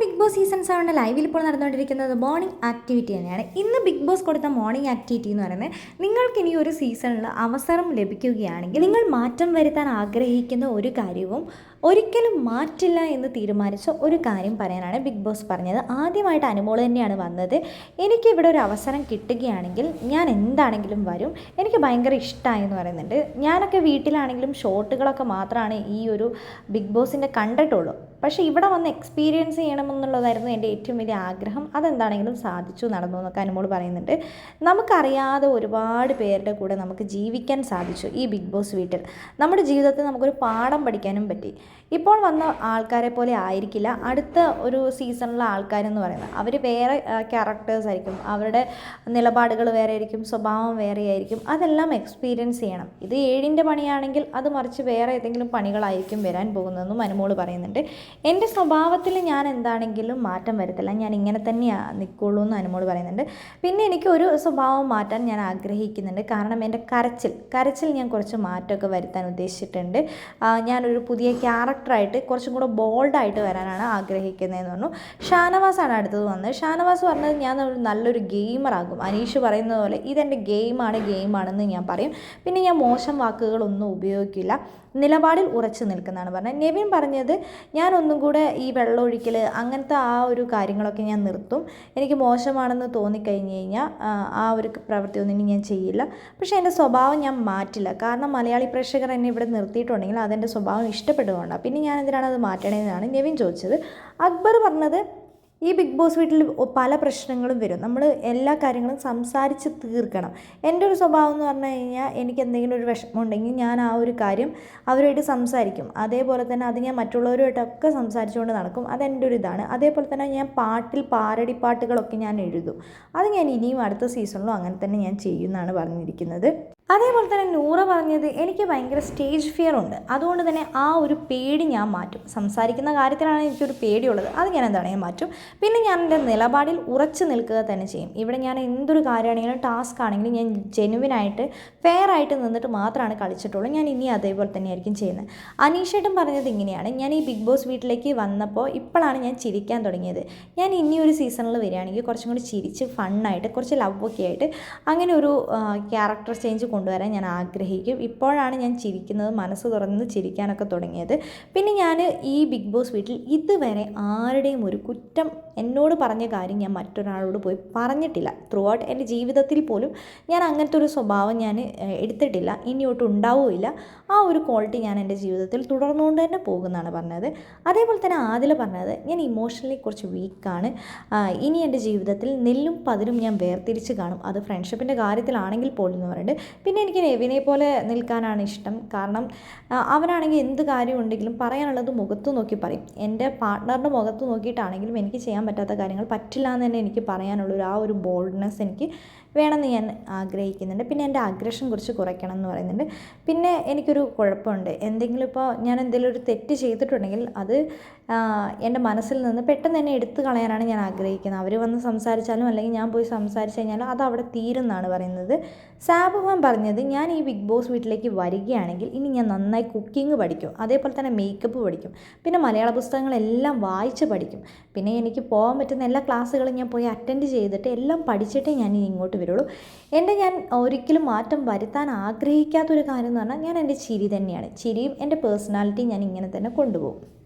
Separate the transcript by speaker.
Speaker 1: Big boss season സെവന്റെ ലൈവിൽ ഇപ്പോൾ നടന്നുകൊണ്ടിരിക്കുന്നത്. മോർണിംഗ് ആക്ടിവിറ്റി തന്നെയാണ്. ഇന്ന് ബിഗ് ബോസ് കൊടുത്ത മോർണിംഗ് ആക്ടിവിറ്റി എന്ന് പറയുന്നത് നിങ്ങൾക്ക് ഇനി ഒരു സീസണിൽ അവസരം ലഭിക്കുകയാണെങ്കിൽ നിങ്ങൾ മാറ്റം വരുത്താൻ ആഗ്രഹിക്കുന്ന ഒരു കാര്യവും ഒരിക്കലും മാറ്റില്ല എന്ന് തീരുമാനിച്ച ഒരു കാര്യം പറയാനാണ് ബിഗ് ബോസ് പറഞ്ഞത്. ആദ്യമായിട്ട് അനുമോൾ തന്നെയാണ് വന്നത്. എനിക്ക് ഇവിടെ ഒരു അവസരം കിട്ടുകയാണെങ്കിൽ ഞാൻ എന്താണെങ്കിലും വരും. എനിക്ക് ഭയങ്കര ഇഷ്ടമായി എന്ന് പറയുന്നുണ്ട്. ഞാനൊക്കെ വീട്ടിലാണെങ്കിലും ഷോട്ടുകളൊക്കെ മാത്രമാണ് ഈ ഒരു ബിഗ് ബോസിന്റെ കണ്ടിട്ടുള്ളൂ പക്ഷേ ഇവിടെ വന്ന് എക്സ്പീരിയൻസ് ചെയ്യണമെന്നുള്ളതായിരുന്നു എന്റെ ഏറ്റവും വലിയ ആഗ്രഹം. അതെന്താണെങ്കിലും സാധിച്ചു നടന്നു എന്നൊക്കെ അനുമോൾ പറയുന്നുണ്ട്. നമുക്കറിയാതെ ഒരുപാട് പേരുടെ കൂടെ നമുക്ക് ജീവിക്കാൻ സാധിച്ചു ഈ ബിഗ് ബോസ് വീട്ടിൽ. നമ്മുടെ ജീവിതത്തിൽ നമുക്കൊരു പാഠം പഠിക്കാനും പറ്റി. ഇപ്പോൾ വന്ന ആൾക്കാരെ പോലെ ആയിരിക്കില്ല. അടുത്ത ഒരു സീസണിലെ ആൾക്കാരെന്ന് പറയുന്നത്. അവർ വേറെ ക്യാരക്ടേഴ്സ് ആയിരിക്കും. അവരുടെ നിലപാടുകൾ വേറെ ആയിരിക്കും സ്വഭാവം വേറെ ആയിരിക്കും. അതെല്ലാം എക്സ്പീരിയൻസ് ചെയ്യണം. ഇത് ഏഴിന്റെ പണിയാണെങ്കിൽ അത് മറിച്ച് വേറെ ഏതെങ്കിലും പണികളായിരിക്കും വരാൻ പോകുന്നതെന്നും അനുമോൾ പറയുന്നുണ്ട്. എന്റെ സ്വഭാവത്തിൽ ഞാൻ എന്താണെങ്കിലും മാറ്റം വരത്തില്ല ഞാൻ ഇങ്ങനെ തന്നെയാണ് നിൽക്കുള്ളൂ എന്ന് അനുമോൾ പറയുന്നുണ്ട്. പിന്നെ എനിക്ക് ഒരു സ്വഭാവം മാറ്റാൻ ഞാൻ ആഗ്രഹിക്കുന്നുണ്ട്. കാരണം എന്റെ കരച്ചിൽ കരച്ചിൽ ഞാൻ കുറച്ച് മാറ്റമൊക്കെ വരുത്താൻ ഉദ്ദേശിച്ചിട്ടുണ്ട്. ഞാനൊരു പുതിയ ക്യാരക്ടറായിട്ട് കുറച്ചും കൂടെ ബോൾഡായിട്ട് വരാനാണ് ആഗ്രഹിക്കുന്നതെന്ന് പറഞ്ഞു. ഷാനവാസാണ് അടുത്തത് വന്നത്. ഷാനവാസ് പറഞ്ഞത് ഞാൻ ഒരു നല്ലൊരു ഗെയിമറാകും അനീഷ് പറയുന്നത് പോലെ ഇതെന്റെ ഗെയിമാണ് ഗെയിമാണെന്ന് ഞാൻ പറയും. പിന്നെ ഞാൻ മോശം വാക്കുകളൊന്നും ഉപയോഗിക്കില്ല. നിലപാടിൽ ഉറച്ചു നിൽക്കുന്നതാണ് പറഞ്ഞത്. നെവിൻ പറഞ്ഞത് ഞാൻ ഒന്നും കൂടെ ഈ വെള്ളം ഒഴിക്കൽ അങ്ങനത്തെ ആ ഒരു കാര്യങ്ങളൊക്കെ ഞാൻ നിർത്തും. എനിക്ക് മോശമാണെന്ന് തോന്നിക്കഴിഞ്ഞ് കഴിഞ്ഞാൽ ആ, ഒരു പ്രവൃത്തിയൊന്നും ഇനി ഞാൻ ചെയ്യില്ല. പക്ഷേ എന്റെ സ്വഭാവം ഞാൻ മാറ്റില്ല. കാരണം മലയാളി പ്രേക്ഷകർ എന്നെ ഇവിടെ നിർത്തിയിട്ടുണ്ടെങ്കിൽ അതെന്റെ സ്വഭാവം ഇഷ്ടപ്പെടുകൊണ്ടാണ് പിന്നെ ഞാൻ എന്തിനാണ് അത് മാറ്റണേന്നാണ് നെവിൻ ചോദിച്ചത്. അക്ബർ പറഞ്ഞത് ഈ ബിഗ് ബോസ് വീട്ടിൽ പല പ്രശ്നങ്ങളും വരും. നമ്മൾ എല്ലാ കാര്യങ്ങളും സംസാരിച്ച് തീർക്കണം. എന്റെ ഒരു സ്വഭാവം എന്ന് പറഞ്ഞു കഴിഞ്ഞാൽ എനിക്ക് എന്തെങ്കിലും ഒരു വിഷമം ഉണ്ടെങ്കിൽ ഞാൻ ആ ഒരു കാര്യം അവരുമായിട്ട് സംസാരിക്കും. അതേപോലെ തന്നെ അത് ഞാൻ മറ്റുള്ളവരുമായിട്ടൊക്കെ സംസാരിച്ചുകൊണ്ട് നടക്കും. അതെന്റെ ഒരു ഇതാണ്. അതേപോലെ തന്നെ ഞാൻ പാട്ടിൽ പാരടി പാട്ടുകളൊക്കെ ഞാൻ എഴുതും. അത് ഞാൻ ഇനിയും അടുത്ത സീസണിലും അങ്ങനെ തന്നെ ഞാൻ ചെയ്യുമെന്നാണ് പറഞ്ഞിരിക്കുന്നത്. അതേപോലെ തന്നെ നൂറ പറഞ്ഞത് എനിക്ക് ഭയങ്കര സ്റ്റേജ് ഫിയർ ഉണ്ട്. അതുകൊണ്ട് തന്നെ ആ ഒരു പേടി ഞാൻ മാറ്റും. സംസാരിക്കുന്ന കാര്യത്തിലാണ് എനിക്കൊരു പേടിയുള്ളത്. അത് ഞാൻ എന്താണ് ഞാൻ മാറ്റും. പിന്നെ ഞാൻ എന്റെ നിലപാടിൽ ഉറച്ചു നിൽക്കുക തന്നെ ചെയ്യും. ഇവിടെ ഞാൻ എന്തൊരു കാര്യമാണെങ്കിലും ടാസ്ക് ആണെങ്കിലും ഞാൻ ജെനുവിനായിട്ട് ഫെയർ ആയിട്ട് നിന്നിട്ട് മാത്രമാണ് കളിച്ചിട്ടുള്ളൂ. ഞാൻ ഇനി അതേപോലെ തന്നെയായിരിക്കും ചെയ്യുന്നത്. അനീഷേട്ടും പറഞ്ഞത് ഇങ്ങനെയാണ്. ഞാൻ ഈ ബിഗ് ബോസ് വീട്ടിലേക്ക് വന്നപ്പോൾ ഇപ്പോഴാണ് ഞാൻ ചിരിക്കാൻ തുടങ്ങിയത്. ഞാൻ ഇനി ഒരു സീസണിൽ വരികയാണെങ്കിൽ കുറച്ചും കൂടി ചിരിച്ച് ഫണ്ണായിട്ട് കുറച്ച് ലവ് ഒക്കെ ആയിട്ട് അങ്ങനെ ഒരു ക്യാരക്ടർ ചേഞ്ച് കൊണ്ടുവരാൻ ഞാൻ ആഗ്രഹിക്കും. ഇപ്പോഴാണ് ഞാൻ ചിരിക്കുന്നത് മനസ്സ് തുറന്ന് ചിരിക്കാനൊക്കെ തുടങ്ങിയത്. പിന്നെ ഞാൻ ഈ ബിഗ് ബോസ് വീട്ടിൽ ഇതുവരെ ആരുടെയും ഒരു കുറ്റം എന്നോട് പറഞ്ഞ കാര്യം ഞാൻ മറ്റൊരാളോട് പോയി പറഞ്ഞിട്ടില്ല. ത്രൂ ഔട്ട് എന്റെ ജീവിതത്തിൽ പോലും ഞാൻ അങ്ങനത്തെ ഒരു സ്വഭാവം ഞാൻ എടുത്തിട്ടില്ല. ഇനിയോട്ട് ഉണ്ടാവുകയില്ല. ആ ഒരു ക്വാളിറ്റി ഞാൻ എന്റെ ജീവിതത്തിൽ തുടർന്നുകൊണ്ട് തന്നെ പോകുമെന്നാണ് പറഞ്ഞത്. അതേപോലെ തന്നെ ആദില പറഞ്ഞത് ഞാൻ ഇമോഷണലി കുറച്ച് വീക്കാണ് ഇനി എന്റെ ജീവിതത്തിൽ നെല്ലും പതിരും ഞാൻ വേർതിരിച്ച് കാണും. അത് ഫ്രണ്ട്ഷിപ്പിന്റെ കാര്യത്തിലാണെങ്കിൽ പോലും എന്ന് പറയുന്നുണ്ട് പിന്നെ എനിക്ക് നെവിനെ പോലെ നിൽക്കാനാണ് ഇഷ്ടം. കാരണം അവനാണെങ്കിൽ എന്ത് കാര്യം ഉണ്ടെങ്കിലും പറയാനുള്ളത് മുഖത്ത് നോക്കി പറയും. എന്റെ പാർട്ട്ണറിന്റെ മുഖത്ത് നോക്കിയിട്ടാണെങ്കിലും എനിക്ക് ചെയ്യാൻ പറ്റാത്ത കാര്യങ്ങൾ പറ്റില്ല എന്ന് തന്നെ എനിക്ക് പറയാനുള്ളൊരു ആ ഒരു ബോൾഡ്നെസ് എനിക്ക് വേണമെന്ന് ഞാൻ ആഗ്രഹിക്കുന്നുണ്ട്. പിന്നെ എന്റെ അഗ്രഷൻ കുറിച്ച് കുറയ്ക്കണം എന്ന് പറയുന്നുണ്ട്. പിന്നെ എനിക്കൊരു കുഴപ്പമുണ്ട്. എന്തെങ്കിലും ഇപ്പോൾ ഞാൻ എന്തെങ്കിലും ഒരു തെറ്റ് ചെയ്തിട്ടുണ്ടെങ്കിൽ അത് എന്റെ മനസ്സിൽ നിന്ന് പെട്ടെന്ന് തന്നെ എടുത്തു കളയാനാണ് ഞാൻ ആഗ്രഹിക്കുന്നത്. അവർ വന്ന് സംസാരിച്ചാലും അല്ലെങ്കിൽ ഞാൻ പോയി സംസാരിച്ച് കഴിഞ്ഞാലും അത് അവിടെ തീരുന്നാണ് പറയുന്നത്. സാബുമാൻ പറഞ്ഞത് ഞാൻ ഈ ബിഗ് ബോസ് വീട്ടിലേക്ക് വരികയാണെങ്കിൽ ഇനി ഞാൻ നന്നായി കുക്കിംഗ് പഠിക്കും അതേപോലെ തന്നെ മേക്കപ്പ് പഠിക്കും പിന്നെ മലയാള പുസ്തകങ്ങളെല്ലാം വായിച്ച് പഠിക്കും. പിന്നെ എനിക്ക് പോകാൻ പറ്റുന്ന എല്ലാ ക്ലാസ്സുകളും ഞാൻ പോയി അറ്റൻഡ് ചെയ്തിട്ട് എല്ലാം പഠിച്ചിട്ടേ ഞാൻ ഇനി ഇങ്ങോട്ട് വരുള്ളൂ. എന്റെ ഞാൻ ഒരിക്കലും മാറ്റം വരുത്താൻ ആഗ്രഹിക്കാത്തൊരു കാര്യം എന്ന് പറഞ്ഞാൽ ഞാൻ എന്റെ ചിരി തന്നെയാണ്. ചിരിയും എന്റെ പേഴ്സണാലിറ്റിയും ഞാൻ ഇങ്ങനെ തന്നെ കൊണ്ടുപോകും.